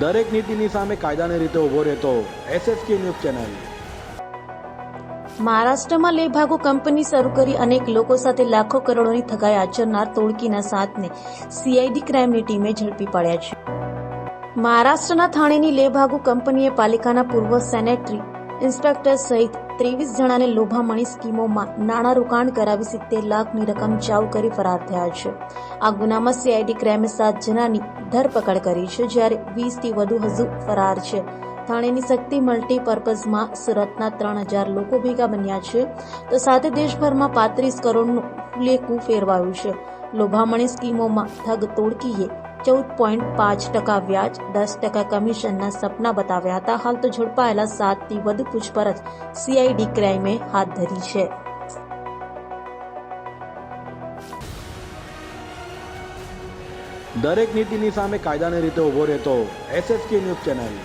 દરેક નીતિની સામે કાયદાની રીતે ઊભો રહેતો એસએસકે ન્યૂઝ ચેનલ. મહારાષ્ટ્રમાં લેભાગો કંપની શરૂ કરી અનેક લોકો સાથે લાખો કરોડોની ઠગાઈ આચરનાર તોડકીના સાતને સીઆઈડી ક્રાઇમની ટીમે ઝડપી પાડ્યા છે. મહારાષ્ટ્રના થાણેની લેભાગુ કંપનીએ પાલિકાના પૂર્વ સેનેટરી ઇન્સ્પેક્ટર સહિત ત્રેવીસ જણાને લોભામણી સ્કીમોમાં નાણાં રોકાણ કરાવી સિત્તેર લાખની રકમ ચાઉ કરી ફરાર થયા છે. આ ગુનામાં સીઆઈડી ક્રાઇમે સાત જણાની ધરપકડ કરી છે, જ્યારે વીસથી વધુ હજુ ફરાર છે. થાણેની શક્તિ મલ્ટીપર્પઝમાં સુરતના ત્રણ હજાર લોકો ભેગા બન્યા છે. તો સાથે દેશભરમાં પાંત્રીસ કરોડનું ફુલેકું ફેરવાયું છે. લોભામણી સ્કીમોમાં ઠગ તોડકીએ ચૌદ પોઈન્ટ પાંચ ટકા વ્યાજ, દસ ટકા કમિશનના સપના બતાવ્યા હતા. હાલ તો ઝડપાયેલા સાતથી વધુ પૂછપરછ સીઆઈડી ક્રાઇમે હાથ ધરી છે. દરેક નીતિની સામે કાયદાની રીતે ઊભો રહેતો એસએસકે ન્યૂઝ ચેનલ.